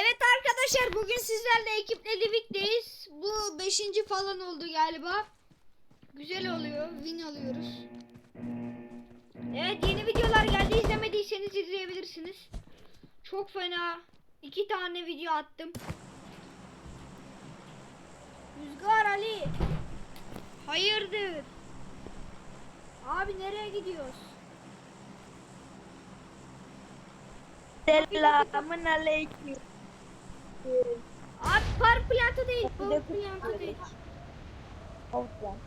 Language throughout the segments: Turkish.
Evet arkadaşlar bugün sizlerle ekiple Livik'teyiz. Bu 5. falan oldu galiba. Güzel oluyor. Win alıyoruz. Evet yeni videolar geldi. İzlemediyseniz izleyebilirsiniz. Çok fena. iki tane video attım. Rüzgar Ali. Hayırdır? Abi nereye gidiyoruz? Selamun aleyküm. Abi park planto değil. De planto değil. Olsun.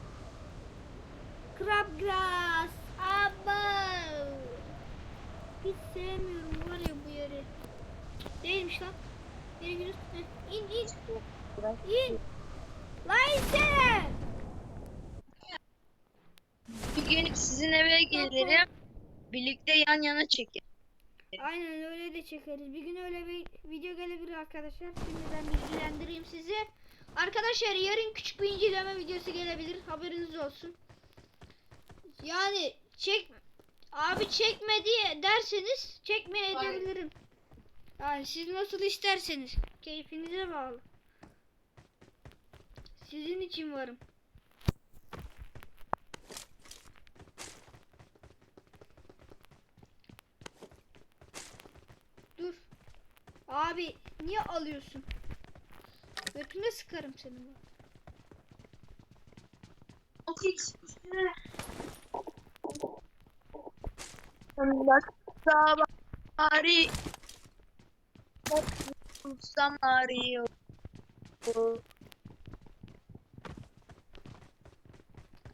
Crabgrass. Ama. Hiç sevmiyorum var ya bu yeri. Değilmiş lan. Nereye gidiyorsun? Heh, İn in. İn. Lan sen. Bir gün sizin eve gelirim. Birlikte yan yana çekelim. Aynen öyle de çekeriz. Bir gün öyle bir video gelebilir arkadaşlar. Şimdiden bilgilendireyim sizi. Arkadaşlar yarın küçük bir inceleme videosu gelebilir. Haberiniz olsun. Yani çek abi çekme diye derseniz çekmeye edebilirim. Yani siz nasıl isterseniz. Keyfinize bağlı. Sizin için varım. Dur. Abi niye alıyorsun? Götüne sıkarım seni bak. Bak sabari. Samari.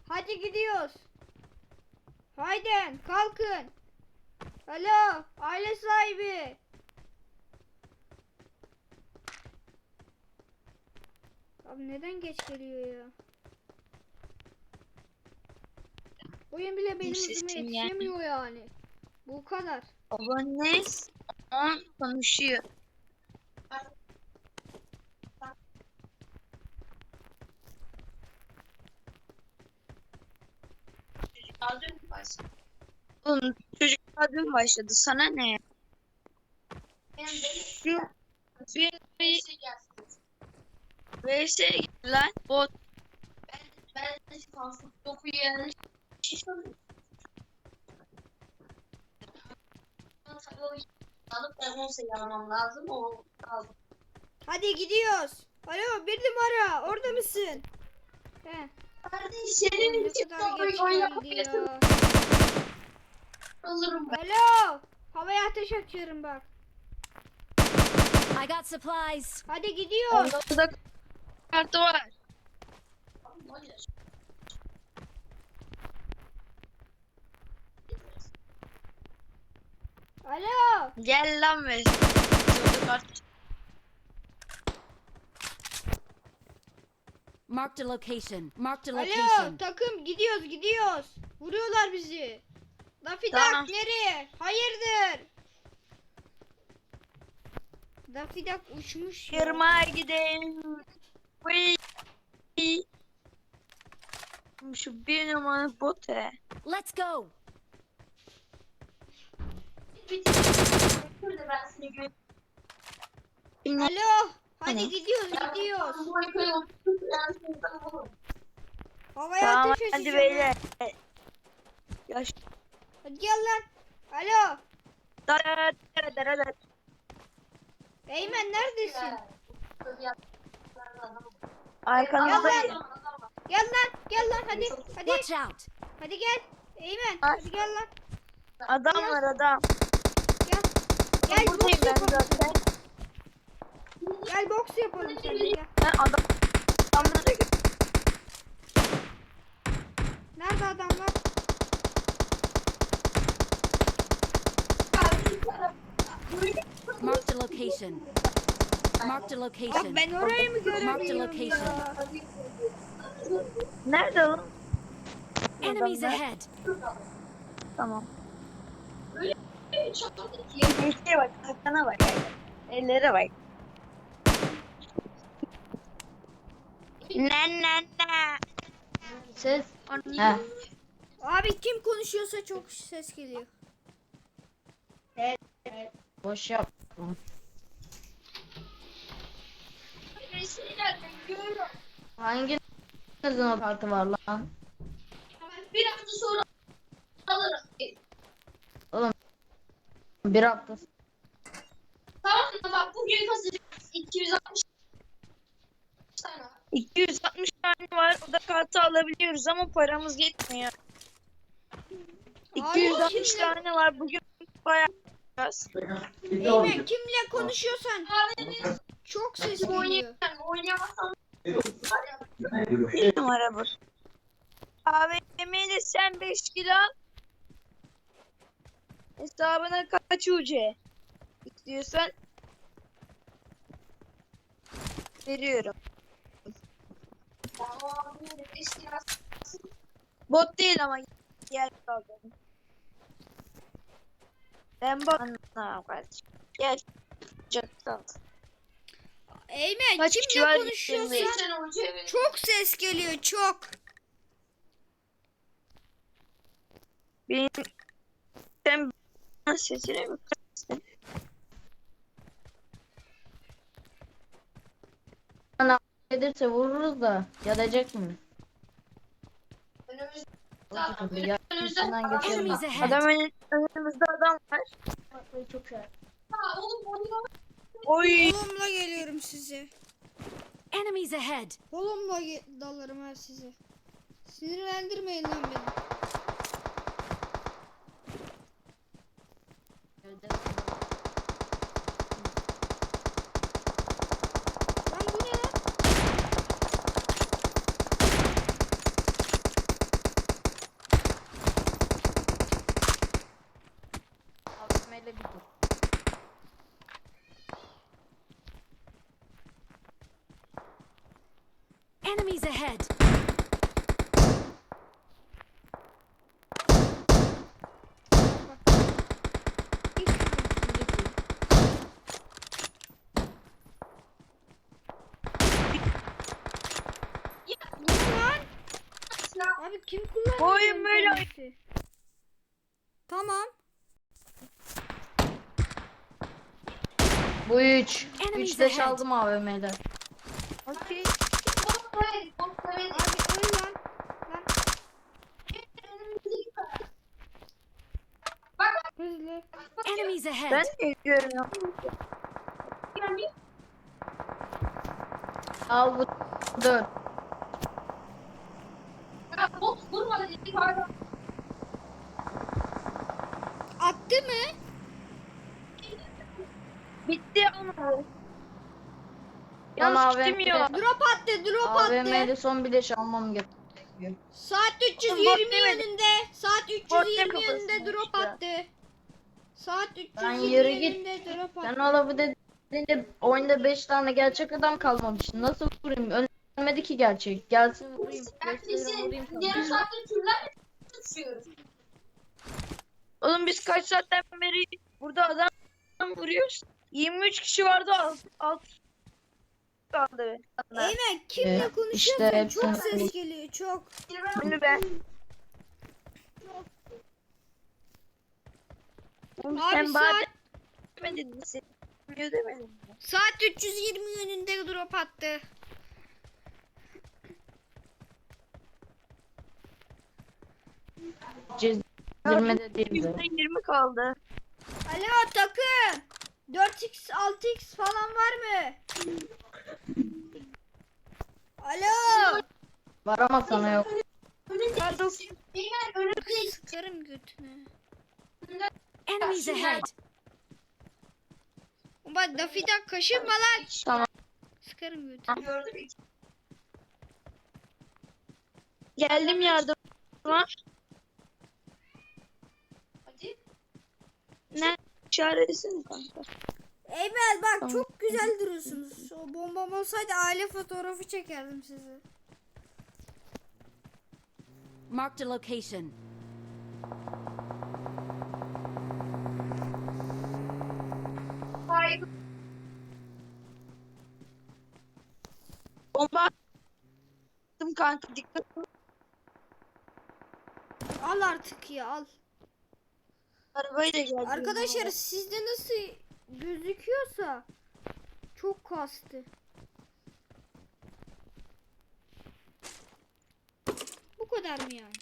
Hadi gidiyoruz. Haydi kalkın. Alo aile sahibi. Abi neden geç geliyor ya? Oyun bile benim hızıma sesin yani. yetişemiyor yani. Bu kadar. Abone on konuşuyor. Oğlum çocuk dün başladı. Sana ne? ya? Şu bir bir VS lan bot. Ben kalkıp topu yerine alıp ben 10 sayı almam lazım. O aldım. Hadi gidiyoruz. Alo bir numara orada mısın? He. Kardeş senin için ya. Alırım ben. Alo. Havaya ateş açıyorum bak. I got supplies. Hadi gidiyoruz. Onda da kartı var. Alo. Gel lan be. Marked a location. Marked a Alo location. takım gidiyoruz gidiyoruz. Vuruyorlar bizi. Dafidak Tamam. nereye? Hayırdır? Dafidak uçmuş. ya. Kırmaya gidelim. Şu bir numaralı bot he. Let's go. Alo. Hadi Tamam. gidiyoruz gidiyoruz. Havaya Tamam ateş hadi beyler. Yaş. Hadi gel lan. Alo. Dara dara dara dara. Eymen neredesin? Arkanızdayım. Gel lan. Gel lan hadi. Hadi. Watch out. Hadi gel. Eymen. Ay. Hadi gel lan. Adam var adam. Gel. Gel Buradayım boks ben yapalım. zaten. Gel boks yapalım seninle gel. Ben adam. Adamları gö- Nerede adamlar? Marked a location. Marked a Bak location. ben orayı mı göremiyorum location. ya? Nerede oğlum? Enemies ahead. Tamam. Yeşile bak. Arkana bak. Ellere bak. Ne ne ne. Ses. Ha. Abi kim konuşuyorsa çok ses geliyor. Boş yap. Eskiden görüyorum. Hanginizin o kartı var lan? Bir hafta sonra alırım. Bir hafta. Tamam mı? Bak bugün kasacağız. 260 tane. 260 tane var. O da kartı alabiliyoruz ama paramız yetmiyor. Abi 260 kimle- tane var. Bugün bayağı. Eymen kimle konuşuyorsan Abimiz çok ses geliyor. oynayamazsam Bir numara bu. AVM'de sen 5 kilo al. Hesabına kaç UC istiyorsan veriyorum. Bot değil ama yer kaldı. Ben bot anlamam kardeşim. Gel. Çok kaldı. Eymen Kaç kişi kimle var sen oynayamazsın. çok ses geliyor çok. Benim sen bana sesini mi kastın? Gelirse vururuz da gelecek mi? Önümüzde O sıkıntı. Ya, üstünden geçelim. Enemies ahead. Adam önü, önümüzde adam var. Çok şey. Ha, oğlum oynayamazsın. Oy. Kolumla geliyorum size. Enemies ahead. Kolumla dalarım ha size. Sinirlendirmeyin lan beni. Lan bu ne lan? AVM'yle bir dur. Enemies ahead. Abi kim kullanıyor? Bu oyun böyle oyun. Tamam. Bu 3. Enemies 3 de çaldım AVM'de. Okey. Abi öl lan. Lan hızlı. Enemies ahead. Ben de bir Al bu 4. ya, bot vurmadı dedik hala. Attı mı? Bitti ama. Yalnız AVM kitim yok. Drop attı, drop attı. AVM'de son bir leş almam gerekiyor. Saat Bot 320 demedi. yönünde. Saat Bot 320 ne yönünde kafasına drop işte. attı. Saat 320 yürü git. yönünde drop Sen attı. o lafı dediğinde oyunda 5 tane gerçek adam kalmamış. Nasıl vurayım? Ölmedi ki gerçek. Gelsin vurayım. Yani Göstereyim vurayım yarım saattir türlerle tutuşuyoruz. Oğlum biz kaç saatten beri burada adam vuruyoruz. 23 kişi vardı alt, alt kaldı. Eymen kimle Ee, konuşuyorsan işte çok ses geliyor çok. Bunu ben. Oğlum Abi sen bana saat demedin mi? Sen bilmiyor demedin mi? saat 320 yönünde drop attı. Çizdirme değildi. %20 kaldı. Alo takım. 4x 6x falan var mı? Alo. Var ama sana yok. Önünde Sıkarım götüne. Enemies ahead. Bak Dafi'den kaşınma lan. Tamam. Sıkarım götüne. gördüm. Geldim yardıma. Hadi. Ne işaretlesin kanka. Eymen bak Tamam. çok güzel duruyorsunuz. O bombam olsaydı aile fotoğrafı çekerdim sizi. Marked a location. Hayır. Bomba attım kanka dikkat. Al artık ya al. Arabayla geldim. Arkadaşlar sizde nasıl gözüküyorsa çok kastı. Bu kadar mı yani?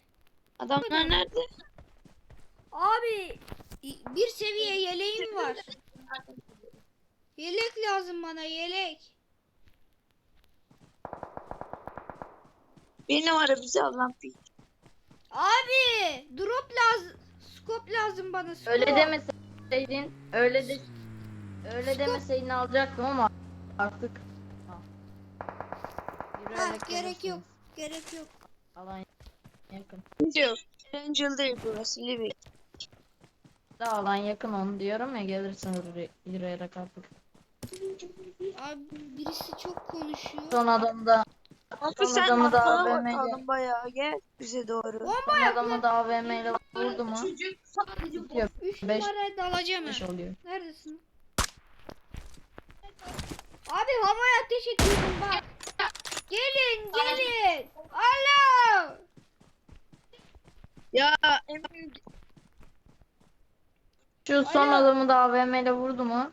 Adamlar kadar. nerede? Abi bir seviye yeleğim var. Yelek lazım bana yelek. Benim arabacı Allah'ım Abi drop lazım. Skop lazım bana skop. Öyle demeseydin. Öyle de öyle demeseydin alacaktım ama artık Ha. Yürüyerek gerek gelirsiniz. yok. Gerek yok. Alan yakın. Yok. Angel değil burası. Libby. Daha alan yakın onu diyorum ya gelirsiniz yürü- yürüyerek artık. Abi birisi çok konuşuyor. Son adamı da Abi Son sen adamı da arkana AVM 'ye. bakalım bayağı. Gel bize doğru. son adamı da AVM ile vurdu mu? Çocuk sadece Bitiyor. 3 Beş- numaraya dalacağım Beş oluyor. Neredesin? Abi havaya ateş ediyorum bak. Gelin gelin. Alo. Ya Emin Şu son Alo. adamı da AVM ile vurdu mu?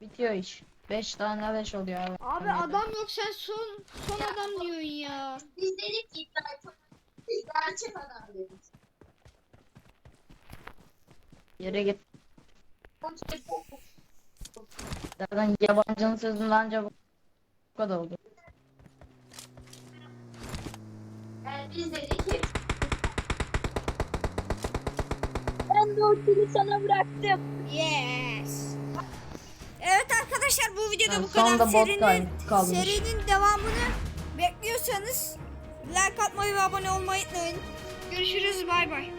Bitiyor iş. 5 tane 5 oluyor abi. Abi adam yok sen son son adam diyorsun ya. biz dedik ki gerçek, adam dedik. Yere git. Onun için çok- Zaten yabancının sözünden anca bu kadar oldu. Yani biz dedik ki ben de o kili sana bıraktım. Yes. Evet arkadaşlar bu videoda Ha, bu kadar. bot Serinin, kal- kalmış. serinin devamını bekliyorsanız like atmayı ve abone olmayı unutmayın. Görüşürüz bay bay.